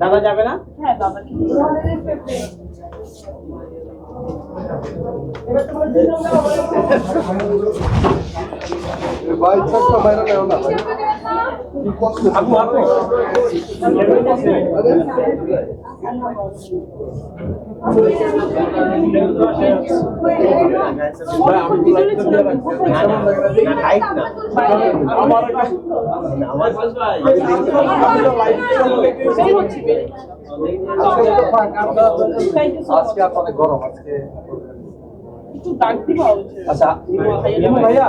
দাদা যাবে না? হ্যাঁ দাদা ভাই বাইরে নেও না আজকে অনেক গরম আজকে একটু ডাক দিবা আচ্ছা ভাইয়া